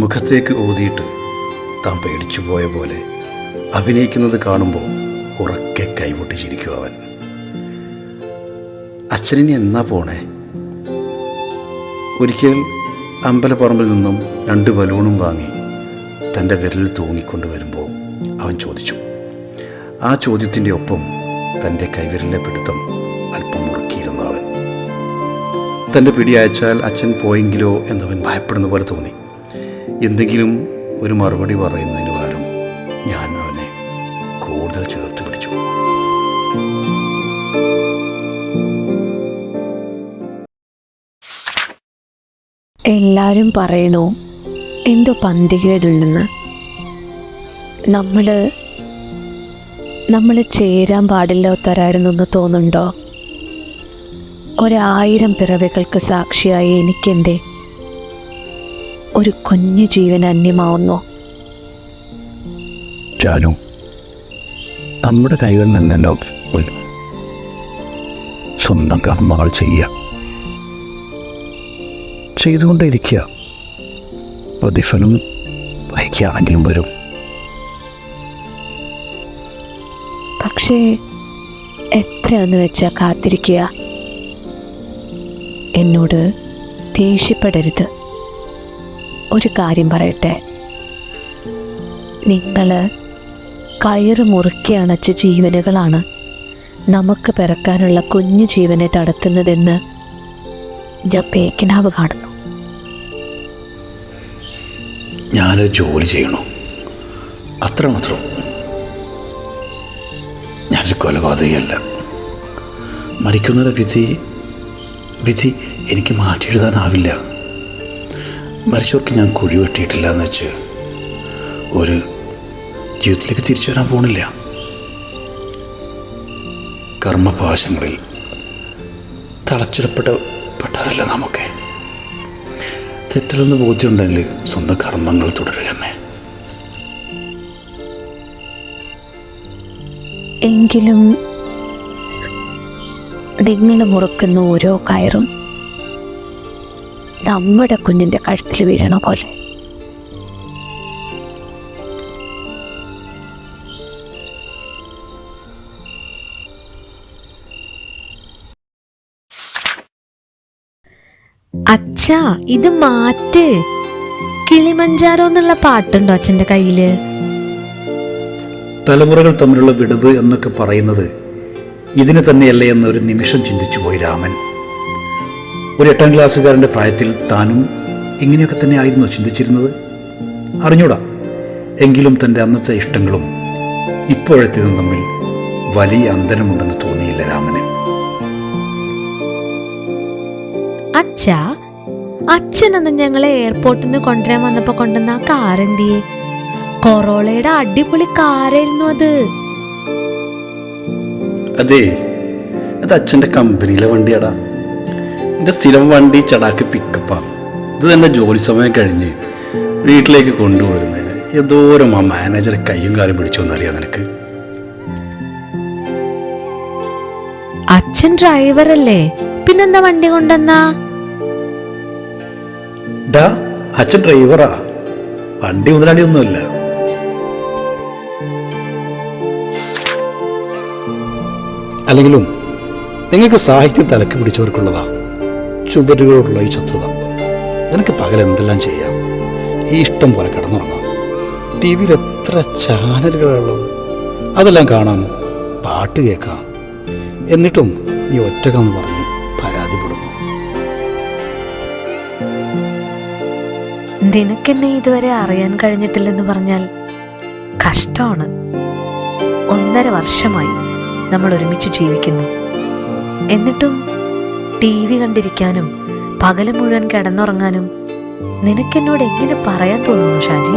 മുഖത്തേക്ക് ഊതിയിട്ട് താൻ പേടിച്ചു പോയ പോലെ അഭിനയിക്കുന്നത് കാണുമ്പോൾ ഉറക്കെ കൈപൊട്ടി ചിരിക്കും അവൻ. അച്ഛനിനി എന്നാ പോണേ? ഒരിക്കൽ അമ്പലപ്പറമ്പിൽ നിന്നും രണ്ട് ബലൂണും വാങ്ങി തന്റെ വിരൽ തൂങ്ങിക്കൊണ്ട് വരുമ്പോൾ അവൻ ചോദിച്ചു ആ ചോദ്യത്തിന്റെ ഒപ്പം തന്റെ കൈവിരലിലെ പിടുത്തം അല്പം മുറുക്കിയിരുന്നു അവൻ? തന്റെ പിടി അയച്ചാൽ അച്ഛൻ പോയെങ്കിലോ എന്നവൻ ഭയപ്പെടുന്ന പോലെ തോന്നി. എന്തെങ്കിലും ഒരു മറുപടി പറയുന്നതിന് പകരം ഞാൻ അവനെ കൂടുതൽ ചേർത്ത് പിടിച്ചു. എല്ലാവരും പറയണോ? എന്തോ പന്തികേടുണ്ടെന്ന് നമ്മൾ നമ്മൾ ചേരാൻ പാടില്ലാത്തവരായിരുന്നു എന്ന് തോന്നുന്നുണ്ടോ? ഒരായിരം പിറവികൾക്ക് സാക്ഷിയായ എനിക്കെന്തേ? ഒരു കുഞ്ഞു ജീവൻ അന്യമാവുന്നു. ജാനു നമ്മുടെ കൈകളിൽ നിന്നല്ലോ സ്വന്തം കർമ്മങ്ങൾ ചെയ്യുക. ചെയ്തുകൊണ്ടേയിരിക്കുക. പ്രതിഫലം വഹിക്കുകയാണെങ്കിലും വരും. പക്ഷേ എത്രയെന്ന് വെച്ചാൽ കാത്തിരിക്കുക? എന്നോട് ദേഷ്യപ്പെടരുത്. ഒരു കാര്യം പറയട്ടെ. നിങ്ങൾ കയറ് മുറുക്കി അണച്ച ജീവനുകളാണ് നമുക്ക് പിറക്കാനുള്ള കുഞ്ഞു ജീവനെ തടത്തുന്നതെന്ന് ഞാൻ പേക്കിനാവ് കാണുന്നു. ഞാനൊരു ജോലി ചെയ്യണോ. അത്രമാത്രം ഞാനൊരു കൊലപാതകയല്ല മരിക്കുന്നവരുടെ വിധി വിധി എനിക്ക് മാറ്റിയെഴുതാനാവില്ല. മരിച്ചവർക്ക് ഞാൻ കുഴി വെട്ടിയിട്ടില്ല എന്ന് വെച്ച് ഒരു ജീവിതത്തിലേക്ക് തിരിച്ചു വരാൻ പോണില്ല. കർമ്മപാശങ്ങളിൽ തളച്ചിടപ്പെട്ട പെട്ടാറില്ല നമുക്ക്. തെറ്റില്ലെന്ന് ബോധ്യമുണ്ടെങ്കിൽ സ്വന്തം കർമ്മങ്ങൾ തുടരുക തന്നെ. എങ്കിലും നിങ്ങൾ മുറുക്കുന്ന ഓരോ കയറും. നമ്മുടെ കുഞ്ഞിന്റെ കഴുത്തിൽ വീഴണ പോലെ. അച്ഛാ ഇത് മാറ്റ്. കിളിമഞ്ചാരോ എന്നുള്ള പാട്ടുണ്ടോ അച്ഛന്റെ കയ്യിൽ? തലമുറകൾ തമ്മിലുള്ള വിടവ് എന്നൊക്കെ പറയുന്നത് ഇതിന് തന്നെയല്ലേ എന്നൊരു നിമിഷം ചിന്തിച്ചു പോയി രാമൻ. ഒരു എട്ടാം ക്ലാസ്സുകാരന്റെ പ്രായത്തിൽ താനും ഇങ്ങനെയൊക്കെ തന്നെ ആയിരുന്നു ചിന്തിച്ചിരുന്നത്? അറിഞ്ഞൂടാ. എങ്കിലും തന്റെ അന്നത്തെ ഇഷ്ടങ്ങളും ഇപ്പോഴത്തേതും തമ്മിൽ വലിയ അന്തരമുണ്ടെന്ന് തോന്നിയില്ല രാമന്. അച്ഛാ അന്ന് ഞങ്ങളെ എയർപോർട്ടിൽ നിന്ന് കൊണ്ടുവരാൻ വന്നപ്പോ കൊണ്ടുവന്ന ആ കാറെന്തിയെ കൊറോളയുടെ അടിപൊളി കാറായിരുന്നു അത്. അതെ അത് അച്ഛന്റെ കമ്പനിയിലെ വണ്ടിയാടാ. എന്റെ സ്ഥിരം വണ്ടി ചടാക്ക് പിക്കപ്പാണ് ഇത് തന്നെ ജോലി സമയം കഴിഞ്ഞ് വീട്ടിലേക്ക് കൊണ്ടുവരുന്നതിന് എന്തോരം ആ മാനേജർ കൈയും കാലും പിടിച്ചു എന്നറിയാം നിനക്ക്. അച്ഛൻ ഡ്രൈവർ അല്ലേ? പിന്നെന്താ വണ്ടി കൊണ്ടെന്നാ ഡാ അച്ഛൻ ഡ്രൈവറാ വണ്ടി മുതലാളി ഒന്നുമില്ല അല്ലെങ്കിലും നിങ്ങൾക്ക് സാഹിത്യം തലക്ക് പിടിച്ചവർക്കുള്ളതാ. ചുവരുകളോടുള്ള ഈ ശത്രുത. നിനക്ക് പകൽ എന്തെല്ലാം ചെയ്യാം? ഈ ഇഷ്ടം പോലെ കിടന്നുറങ്ങാം. ടി വിയിൽ എത്ര ചാനലുകളുള്ളത് അതെല്ലാം കാണാം പാട്ട് കേൾക്കാം. എന്നിട്ടും നീ ഒറ്റക്കെന്ന് പറഞ്ഞ് പരാതിപ്പെടുന്നു. നിനക്കെന്നെ ഇതുവരെ അറിയാൻ കഴിഞ്ഞിട്ടില്ലെന്ന് പറഞ്ഞാൽ കഷ്ടമാണ്. ഒന്നര വർഷമായി നമ്മൾ ഒരുമിച്ച് ജീവിക്കുന്നു. എന്നിട്ടും ടി വി കണ്ടിരിക്കാനും പകൽ മുഴുവൻ കിടന്നുറങ്ങാനും നിനക്കെന്നോട് എങ്ങനെ പറയാൻ തോന്നുന്നു ഷാജി?